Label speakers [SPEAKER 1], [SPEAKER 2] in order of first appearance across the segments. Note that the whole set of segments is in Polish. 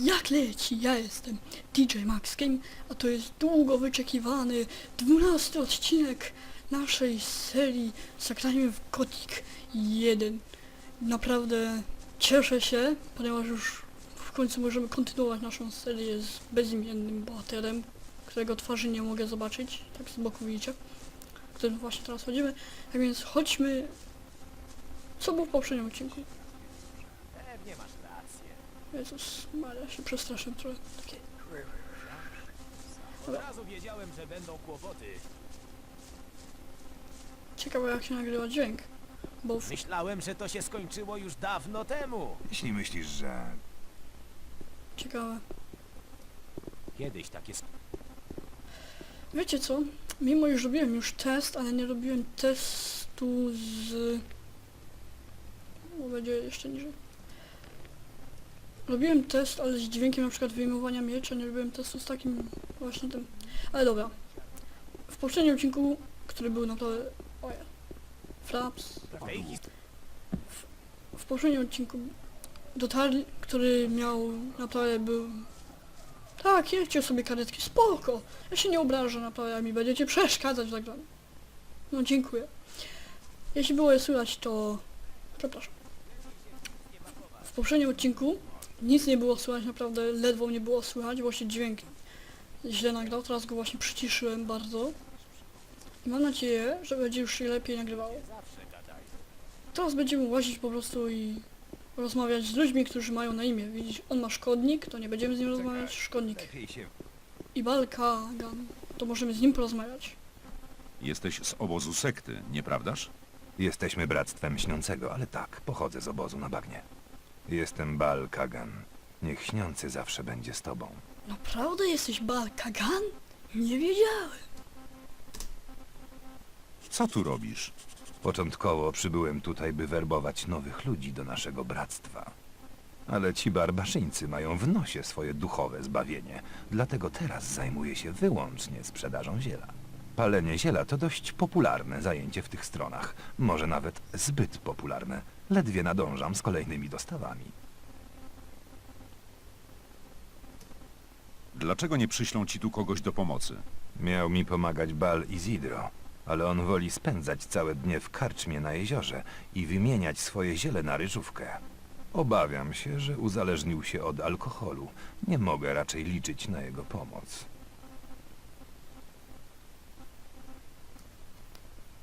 [SPEAKER 1] Jak leci? Ja jestem DJ Max Game, a to jest długo wyczekiwany 12 odcinek naszej serii Zagrajmy w Gothic 1. Naprawdę cieszę się, ponieważ już w końcu możemy kontynuować naszą serię z bezimiennym bohaterem, którego twarzy nie mogę zobaczyć, tak z boku widzicie, którym właśnie teraz chodzimy. Tak więc chodźmy... Co było w poprzednim odcinku? Jezus Maria, się przestraszyłem trochę. Takie...
[SPEAKER 2] Od razu wiedziałem, że będą kłopoty.
[SPEAKER 1] Ciekawe jak się nagrywa dźwięk. Bo w...
[SPEAKER 2] Myślałem, że to się skończyło już dawno temu.
[SPEAKER 3] Jeśli myślisz, że...
[SPEAKER 1] Ciekawe.
[SPEAKER 2] Kiedyś takie... sk-
[SPEAKER 1] Wiecie co? Mimo iż robiłem już test, ale nie robiłem testu z... O, będzie jeszcze niżej. Robiłem test, ale z dźwiękiem na przykład wyjmowania miecza, nie robiłem testu z takim właśnie tym. Ale dobra. W poprzednim odcinku, który był naprawdę... Oje. Flaps.
[SPEAKER 2] W
[SPEAKER 1] w poprzednim odcinku dotarli, który miał naprawdę był... Tak, jedźcie sobie karetki, spoko. Ja się nie obrażę naprawdę, jak mi będziecie przeszkadzać w zagraniu. No dziękuję. Jeśli było je słychać, to... Przepraszam. W poprzednim odcinku nic nie było słychać, naprawdę ledwo nie było słychać, właśnie dźwięk źle nagrał, teraz go właśnie przyciszyłem bardzo. I mam nadzieję, że będzie już się lepiej nagrywało. Teraz będziemy łazić po prostu i rozmawiać z ludźmi, którzy mają na imię. Widzisz, on ma szkodnik, to nie będziemy z nim rozmawiać. Szkodnik. I Balkagan, to możemy z nim porozmawiać.
[SPEAKER 4] Jesteś z obozu sekty, nieprawdaż?
[SPEAKER 3] Jesteśmy bractwem śniącego, ale tak, pochodzę z obozu na bagnie. Jestem Bal Kagan. Niech śniący zawsze będzie z tobą.
[SPEAKER 1] Naprawdę jesteś Balkagan? Nie wiedziałem.
[SPEAKER 4] Co tu robisz?
[SPEAKER 3] Początkowo przybyłem tutaj, by werbować nowych ludzi do naszego bractwa. Ale ci barbarzyńcy mają w nosie swoje duchowe zbawienie, dlatego teraz zajmuję się wyłącznie sprzedażą ziela. Palenie ziela to dość popularne zajęcie w tych stronach, może nawet zbyt popularne. Ledwie nadążam z kolejnymi dostawami.
[SPEAKER 4] Dlaczego nie przyślą ci tu kogoś do pomocy?
[SPEAKER 3] Miał mi pomagać Bal Izidro, ale on woli spędzać całe dnie w karczmie na jeziorze i wymieniać swoje ziele na ryżówkę. Obawiam się, że uzależnił się od alkoholu. Nie mogę raczej liczyć na jego pomoc.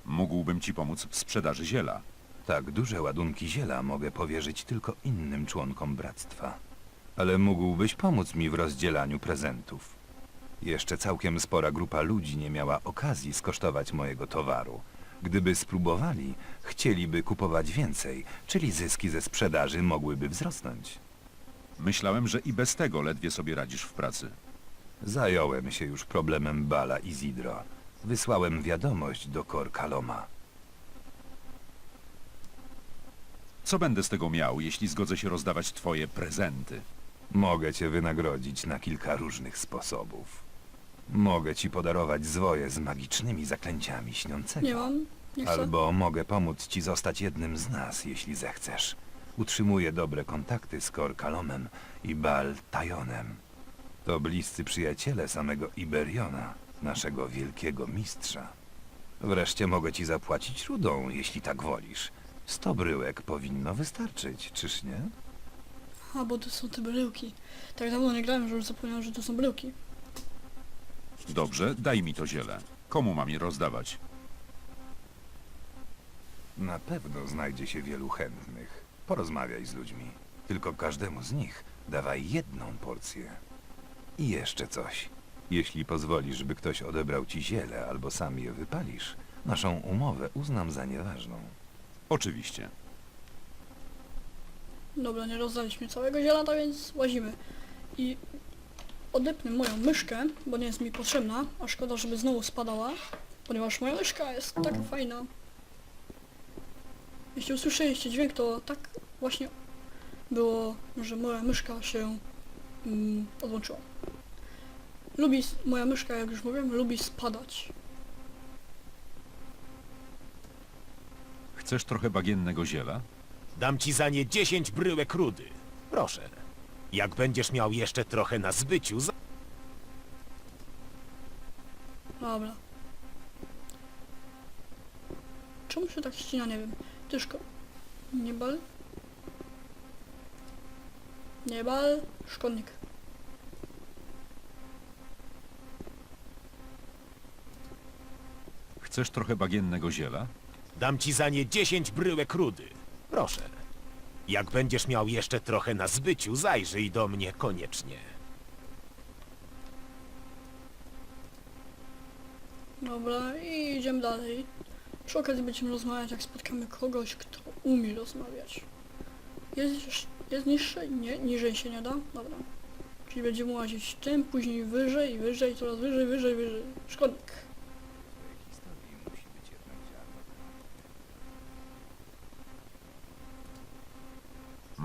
[SPEAKER 4] Mógłbym ci pomóc w sprzedaży ziela.
[SPEAKER 3] Tak duże ładunki ziela mogę powierzyć tylko innym członkom bractwa. Ale mógłbyś pomóc mi w rozdzielaniu prezentów. Jeszcze całkiem spora grupa ludzi nie miała okazji skosztować mojego towaru. Gdyby spróbowali, chcieliby kupować więcej, czyli zyski ze sprzedaży mogłyby wzrosnąć.
[SPEAKER 4] Myślałem, że i bez tego ledwie sobie radzisz w pracy.
[SPEAKER 3] Zająłem się już problemem Bala i Zidro. Wysłałem wiadomość do Kor Kaloma.
[SPEAKER 4] Co będę z tego miał, jeśli zgodzę się rozdawać twoje prezenty?
[SPEAKER 3] Mogę cię wynagrodzić na kilka różnych sposobów. Mogę ci podarować zwoje z magicznymi zaklęciami śniącego.
[SPEAKER 1] Nie mam, nie chcę.
[SPEAKER 3] Albo mogę pomóc ci zostać jednym z nas, jeśli zechcesz. Utrzymuję dobre kontakty z Kor Kalomem i Bal Tajonem. To bliscy przyjaciele samego Iberiona, naszego wielkiego mistrza. Wreszcie mogę ci zapłacić rudą, jeśli tak wolisz. Sto bryłek powinno wystarczyć, czyż nie?
[SPEAKER 1] A, bo to są te bryłki. Tak dawno nie grałem, że już zapomniałem, że to są bryłki.
[SPEAKER 4] Dobrze, daj mi to ziele. Komu mam je rozdawać?
[SPEAKER 3] Na pewno znajdzie się wielu chętnych. Porozmawiaj z ludźmi. Tylko każdemu z nich dawaj jedną porcję. I jeszcze coś. Jeśli pozwolisz, by ktoś odebrał ci ziele albo sam je wypalisz, naszą umowę uznam za nieważną.
[SPEAKER 4] Oczywiście.
[SPEAKER 1] Dobra, nie rozdaliśmy całego ziela, tak więc łazimy. I odepnę moją myszkę, bo nie jest mi potrzebna, a szkoda, żeby znowu spadała, ponieważ moja myszka jest tak fajna. Jeśli usłyszeliście dźwięk, to tak właśnie było, że moja myszka się mm, odłączyła. Lubi, moja myszka, jak już mówiłem, lubi spadać.
[SPEAKER 4] Chcesz trochę bagiennego ziela?
[SPEAKER 2] Dam ci za nie 10 bryłek rudy. Proszę. Jak będziesz miał jeszcze trochę na zbyciu, za-
[SPEAKER 1] Dobra. Czemu się tak ścina, nie wiem. Tyszko. Niebal? Niebal? Szkodnik.
[SPEAKER 4] Chcesz trochę bagiennego ziela?
[SPEAKER 2] Dam ci za nie 10 bryłek rudy. Proszę. Jak będziesz miał jeszcze trochę na zbyciu, zajrzyj do mnie koniecznie.
[SPEAKER 1] Dobra, i idziemy dalej. Przy okazji będziemy rozmawiać, jak spotkamy kogoś, kto umie rozmawiać. Jest, jest niższy? Nie, niżej się nie da? Dobra. Czyli będziemy łazić tym, później wyżej, wyżej, coraz wyżej, wyżej, wyżej. Szkodnik.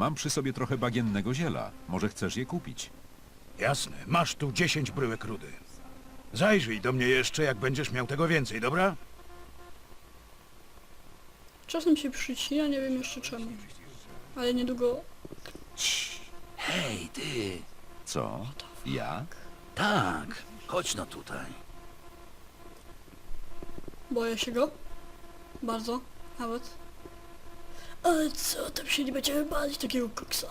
[SPEAKER 4] Mam przy sobie trochę bagiennego ziela. Może chcesz je kupić?
[SPEAKER 5] Jasne, masz tu 10 bryłek rudy. Zajrzyj do mnie jeszcze, jak będziesz miał tego więcej, dobra?
[SPEAKER 1] Czasem się przycina, nie wiem jeszcze czemu. Ale niedługo...
[SPEAKER 6] Hej, ty!
[SPEAKER 4] Co? Ja?
[SPEAKER 6] Tak, chodź no tutaj.
[SPEAKER 1] Boję się go. Bardzo. Nawet. Ale co, tam się nie będziemy bać takiego koksa.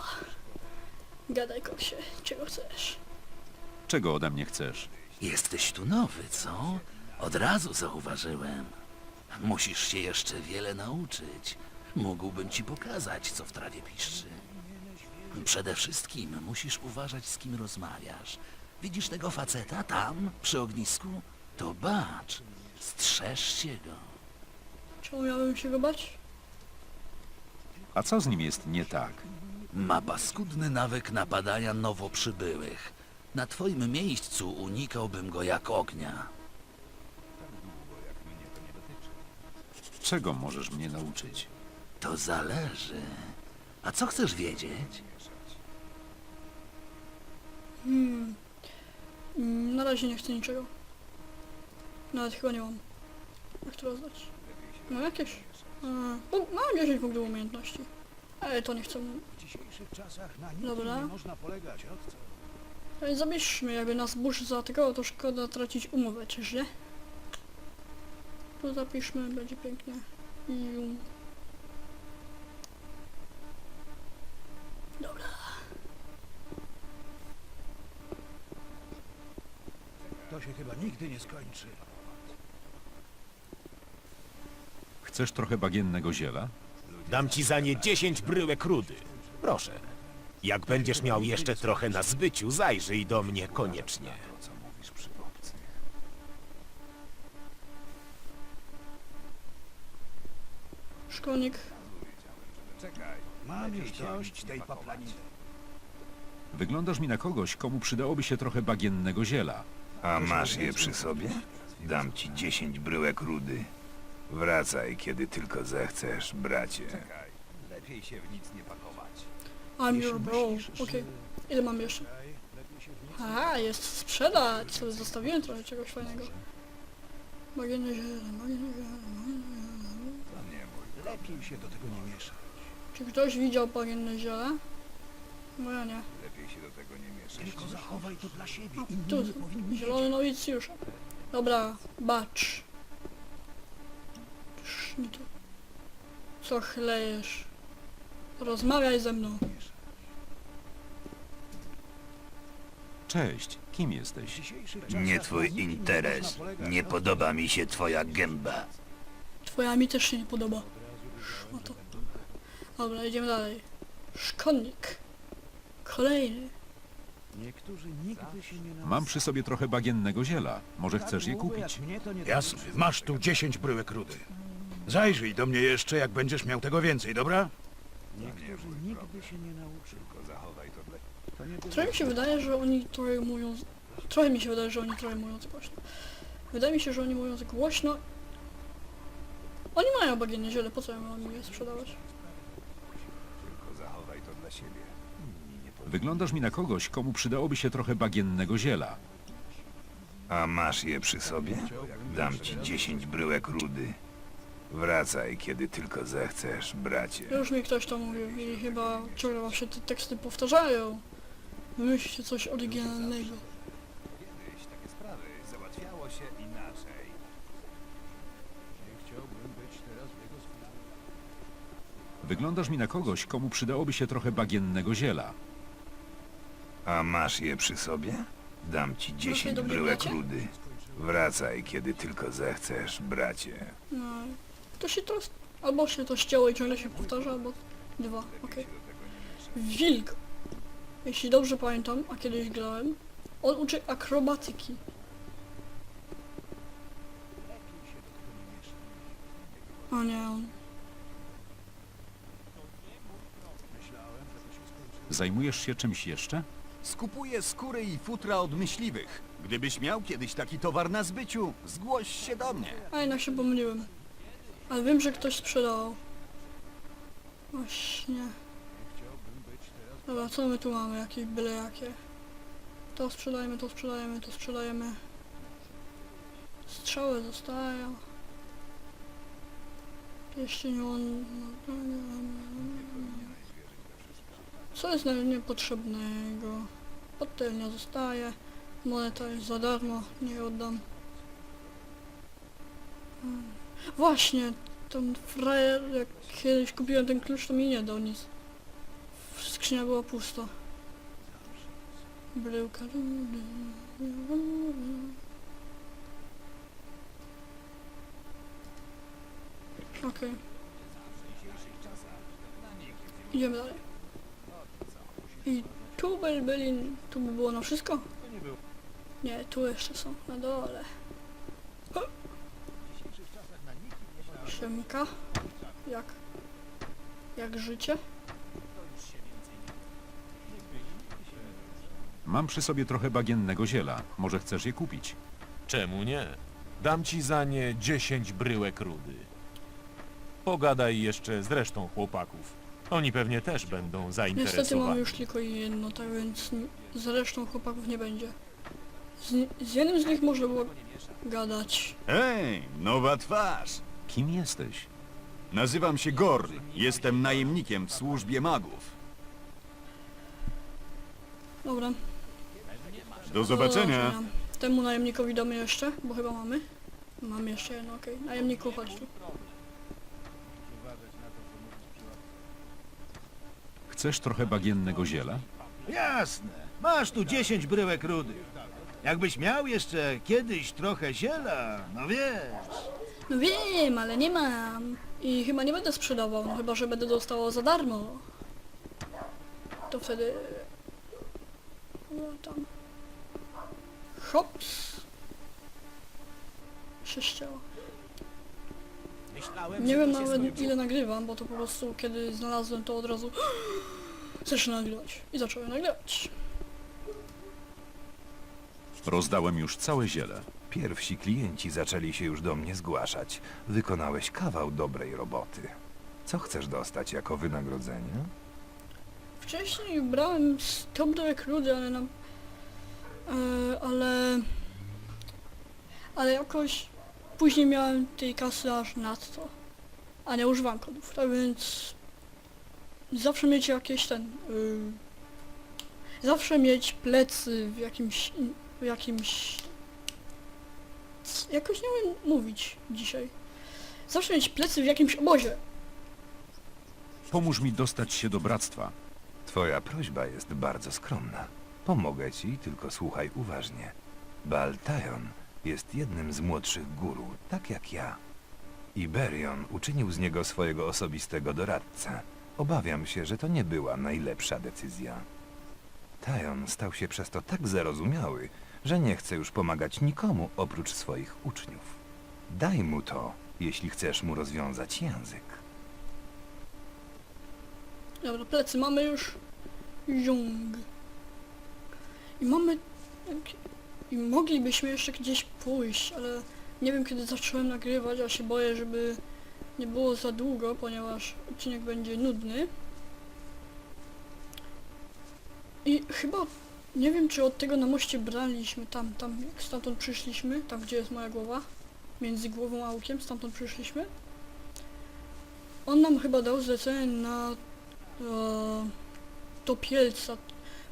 [SPEAKER 1] Gadaj koksie, czego chcesz?
[SPEAKER 4] Czego ode mnie chcesz?
[SPEAKER 6] Jesteś tu nowy, co? Od razu zauważyłem. Musisz się jeszcze wiele nauczyć. Mógłbym ci pokazać, co w trawie piszczy. Przede wszystkim musisz uważać, z kim rozmawiasz. Widzisz tego faceta tam, przy ognisku? To bacz, strzeżcie go.
[SPEAKER 1] Czemu miałbym się go bać?
[SPEAKER 4] A co z nim jest nie tak?
[SPEAKER 6] Ma paskudny nawyk napadania nowo przybyłych. Na twoim miejscu unikałbym go jak ognia.
[SPEAKER 4] Czego możesz mnie nauczyć?
[SPEAKER 6] To zależy. A co chcesz wiedzieć?
[SPEAKER 1] Hmm. Mm, Na razie nie chcę niczego. Nawet chyba nie mam. Jak to rozdać? No jakieś. No, mam 10 punktów umiejętności. Ale to nie chcę.
[SPEAKER 5] W dzisiejszych czasach na nikim
[SPEAKER 1] Dobra.
[SPEAKER 5] nie można polegać, od co?
[SPEAKER 1] Ale zabierzmy, jakby nas burz zaatakował, to szkoda tracić umowę, czyż nie? Tu zapiszmy, będzie pięknie. I um. Dobra.
[SPEAKER 5] To się chyba nigdy nie skończy.
[SPEAKER 4] Chcesz trochę bagiennego ziela?
[SPEAKER 2] Dam ci za nie 10 bryłek rudy. Proszę. Jak będziesz miał jeszcze trochę na zbyciu, zajrzyj do mnie koniecznie.
[SPEAKER 1] Szkolnik.
[SPEAKER 3] Czekaj.
[SPEAKER 5] Mam już dość tej paplaniny.
[SPEAKER 4] Wyglądasz mi na kogoś, komu przydałoby się trochę bagiennego ziela.
[SPEAKER 3] A masz je przy sobie? Dam ci 10 bryłek rudy. Wracaj, kiedy tylko zechcesz, bracie. Czekaj. Lepiej się w nic nie pakować.
[SPEAKER 1] I'm your bro. Okej. Ile mam jeszcze? A, jest sprzedać. Sobie zostawiłem trochę czegoś fajnego. Bagienne ziele, bagienne ziele, ziele.
[SPEAKER 5] Lepiej się do tego nie mieszać.
[SPEAKER 1] Czy ktoś widział bagienne ziele? No ja nie.
[SPEAKER 3] Lepiej się do tego nie mieszać.
[SPEAKER 5] Tylko zachowaj to dla siebie.
[SPEAKER 1] Tu,
[SPEAKER 5] Inni nie powinni
[SPEAKER 1] zielony nowicjusz. Dobra, bacz. Co chlejesz? Rozmawiaj ze mną.
[SPEAKER 4] Cześć, kim jesteś?
[SPEAKER 7] Nie twój interes. Nie podoba mi się twoja gęba.
[SPEAKER 1] Twoja mi też się nie podoba. No to. Dobra, idziemy dalej. Szkodnik. Kolejny.
[SPEAKER 5] Niektórzy nigdy się nie nauczą.
[SPEAKER 4] Mam przy sobie trochę bagiennego ziela. Może chcesz je kupić?
[SPEAKER 5] Jasne, masz tu 10 bryłek rudy. Zajrzyj do mnie jeszcze, jak będziesz miał tego więcej, dobra? Niektórzy nigdy się nie nauczą.
[SPEAKER 3] Tylko zachowaj to dla...
[SPEAKER 1] Trochę mi się wydaje, że oni trochę mówią... Trochę mi się wydaje, że oni trochę mówią głośno. Wydaje mi się, że oni mówią za głośno. Oni mają bagienne ziele, po co ja mam je sprzedawać?
[SPEAKER 3] Tylko zachowaj to dla siebie. Inni nie po...
[SPEAKER 4] Wyglądasz mi na kogoś, komu przydałoby się trochę bagiennego ziela.
[SPEAKER 3] A masz je przy sobie? Dam ci 10 bryłek rudy. Wracaj, kiedy tylko zechcesz, bracie.
[SPEAKER 1] Już mi ktoś to mówił i chyba ciągle się te teksty powtarzają. Wymyślcie coś oryginalnego.
[SPEAKER 3] Kiedyś takie sprawy załatwiało się inaczej.
[SPEAKER 4] Wyglądasz mi na kogoś, komu przydałoby się trochę bagiennego ziela.
[SPEAKER 3] A masz je przy sobie? Dam ci dziesięć
[SPEAKER 1] dobrze
[SPEAKER 3] bryłek
[SPEAKER 1] bracie?
[SPEAKER 3] rudy. Wracaj, kiedy tylko zechcesz, bracie.
[SPEAKER 1] No, to się to... Albo się to ścięło i ciągle się powtarza, albo dwa, okej. Wilk. Jeśli dobrze pamiętam, a kiedyś grałem, on uczy akrobatyki. O nie, on...
[SPEAKER 4] Zajmujesz się czymś jeszcze?
[SPEAKER 8] Skupuję skóry i futra od myśliwych. Gdybyś miał kiedyś taki towar na zbyciu, zgłoś się do mnie.
[SPEAKER 1] A jednak się pomyliłem. Ale wiem, że ktoś sprzedawał. Właśnie. Dobra, co my tu mamy? Jakieś byle jakie. To sprzedajemy, to sprzedajemy, to sprzedajemy. Strzały zostają. Nie on... Co jest niepotrzebnego? Patelnia zostaje. Moneta jest za darmo, nie oddam. Hmm. Właśnie, ten frajer, jak kiedyś kupiłem ten klucz, to mi nie dał nic. Skrzynia była pusta. Bryłka. Okej. Idziemy dalej. I tu by byli, tu by było na wszystko? Nie, tu jeszcze są, na dole. Siemka. Jak? Jak życie?
[SPEAKER 4] Mam przy sobie trochę bagiennego ziela. Może chcesz je kupić?
[SPEAKER 2] Czemu nie? Dam ci za nie 10 bryłek rudy. Pogadaj jeszcze z resztą chłopaków. Oni pewnie też będą
[SPEAKER 1] Niestety
[SPEAKER 2] zainteresowani.
[SPEAKER 1] mam już tylko jedno, tak więc n- z resztą chłopaków nie będzie. Z, z jednym z nich można było gadać.
[SPEAKER 8] Hej, nowa twarz.
[SPEAKER 4] Kim jesteś?
[SPEAKER 8] Nazywam się Gorn. Jestem najemnikiem w służbie magów.
[SPEAKER 1] Dobra.
[SPEAKER 8] Do zobaczenia.
[SPEAKER 1] Temu najemnikowi damy jeszcze, bo chyba mamy. Mamy jeszcze jedno, okej. Najemniku, chodź tu.
[SPEAKER 4] Chcesz trochę bagiennego ziela?
[SPEAKER 5] Jasne. Masz tu 10 bryłek rudy. Jakbyś miał jeszcze kiedyś trochę ziela, no wiesz.
[SPEAKER 1] No wiem, ale nie mam. I chyba nie będę sprzedawał, no chyba, że będę dostawał za darmo. To wtedy... No tam... Hops. Się ścięło.
[SPEAKER 2] Myślałem,
[SPEAKER 1] Nie
[SPEAKER 2] że
[SPEAKER 1] wiem
[SPEAKER 2] to się
[SPEAKER 1] nawet ile nagrywam, bo to po prostu kiedy znalazłem to od razu zacznę nagrywać. I zacząłem nagrywać.
[SPEAKER 4] Rozdałem już całe ziele.
[SPEAKER 3] Pierwsi klienci zaczęli się już do mnie zgłaszać. Wykonałeś kawał dobrej roboty. Co chcesz dostać jako wynagrodzenie?
[SPEAKER 1] Wcześniej brałem 100 bryłek rudy, ale nam... E, ale... Ale jakoś później miałem tej kasy aż nadto. A nie używam kodów, tak więc... Zawsze mieć jakieś ten... y, zawsze mieć plecy w jakimś... jakimś... Jakoś nie umiem mówić dzisiaj. Zawsze mieć plecy w jakimś obozie.
[SPEAKER 4] Pomóż mi dostać się do bractwa.
[SPEAKER 3] Twoja prośba jest bardzo skromna. Pomogę ci, tylko słuchaj uważnie. Baltajon jest jednym z młodszych guru, tak jak ja. Iberion uczynił z niego swojego osobistego doradcę. Obawiam się, że to nie była najlepsza decyzja. Tajon stał się przez to tak zarozumiały, że nie chce już pomagać nikomu oprócz swoich uczniów. Daj mu to, jeśli chcesz mu rozwiązać język.
[SPEAKER 1] Dobra, plecy mamy już. Jung. I mamy... I moglibyśmy jeszcze gdzieś pójść, ale nie wiem kiedy zacząłem nagrywać, a się boję, żeby nie było za długo, ponieważ odcinek będzie nudny. I chyba... Nie wiem czy od tego na moście braliśmy tam, tam jak stamtąd przyszliśmy, tam gdzie jest moja głowa. Między głową a łukiem, stamtąd przyszliśmy. On nam chyba dał zlecenie na e, Topielca.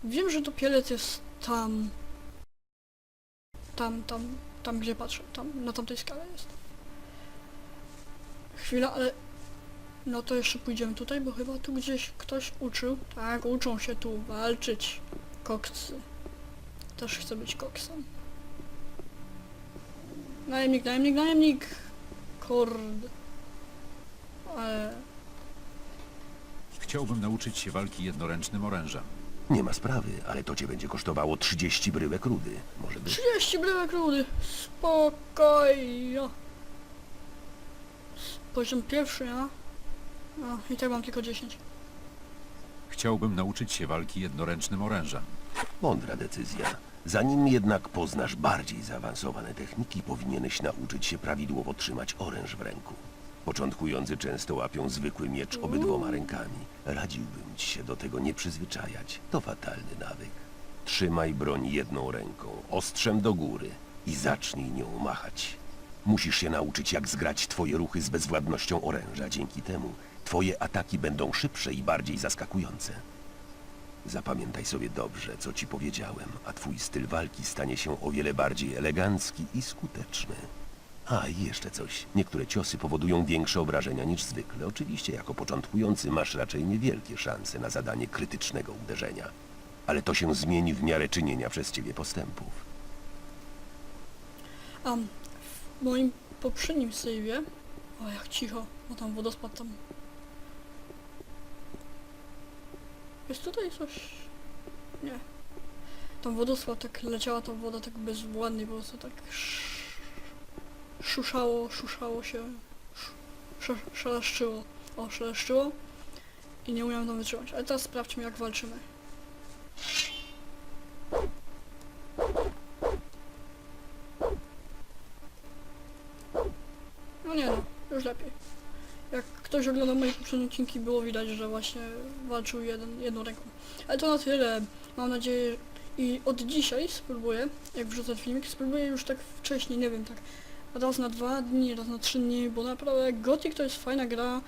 [SPEAKER 1] Wiem, że topielec jest tam. Tam, tam, tam gdzie patrzę. Tam, na tamtej skale jest. Chwila, ale... No to jeszcze pójdziemy tutaj, bo chyba tu gdzieś ktoś uczył. Tak, uczą się tu walczyć. Koksy. Też chcę być koksem. Najemnik, najemnik, najemnik! Kord. Ale...
[SPEAKER 4] Chciałbym nauczyć się walki jednoręcznym orężem.
[SPEAKER 7] Nie ma sprawy, ale to cię będzie kosztowało 30 bryłek rudy. Może być?
[SPEAKER 1] 30 bryłek rudy. Spokojnie. Poziom pierwszy, a? A, i tak mam tylko 10.
[SPEAKER 4] Chciałbym nauczyć się walki jednoręcznym orężem.
[SPEAKER 7] Mądra decyzja. Zanim jednak poznasz bardziej zaawansowane techniki, powinieneś nauczyć się prawidłowo trzymać oręż w ręku. Początkujący często łapią zwykły miecz obydwoma rękami. Radziłbym ci się do tego nie przyzwyczajać. To fatalny nawyk. Trzymaj broń jedną ręką, ostrzem do góry i zacznij nią machać. Musisz się nauczyć, jak zgrać twoje ruchy z bezwładnością oręża. Dzięki temu twoje ataki będą szybsze i bardziej zaskakujące. Zapamiętaj sobie dobrze, co ci powiedziałem, a twój styl walki stanie się o wiele bardziej elegancki i skuteczny. A i jeszcze coś. Niektóre ciosy powodują większe obrażenia niż zwykle. Oczywiście jako początkujący masz raczej niewielkie szanse na zadanie krytycznego uderzenia. Ale to się zmieni w miarę czynienia przez ciebie postępów.
[SPEAKER 1] A w moim poprzednim save'ie... O, jak cicho. O, tam wodospad tam... Jest tutaj coś? Nie. Tam wodospad tak leciała ta woda tak bezwładnie, po prostu tak... sz- Szuszało, szuszało się... sz- sze- Szeleszczyło. O, szeleszczyło. I nie umiałem tam wytrzymać. Ale teraz sprawdźmy jak walczymy. No nie no, już lepiej. Jak ktoś oglądał moje poprzednie odcinki, było widać, że właśnie walczył jeden, jedną ręką. Ale to na tyle. Mam nadzieję i od dzisiaj spróbuję, jak wrzucę filmik, spróbuję już tak wcześniej, nie wiem, tak raz na dwa dni, raz na trzy dni, bo naprawdę Gothic to jest fajna gra,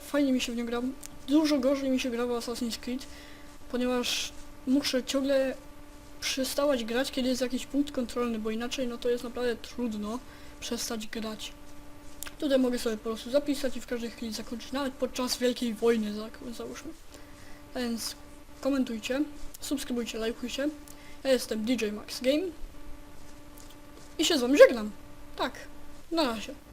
[SPEAKER 1] fajnie mi się w nią gra, dużo gorzej mi się gra w Assassin's Creed, ponieważ muszę ciągle przestawać grać, kiedy jest jakiś punkt kontrolny, bo inaczej no to jest naprawdę trudno przestać grać. Tutaj mogę sobie po prostu zapisać i w każdej chwili zakończyć, nawet podczas Wielkiej Wojny załóżmy. A więc komentujcie, subskrybujcie, lajkujcie. Ja jestem DJ Max Game i się z wami żegnam. Tak, na razie.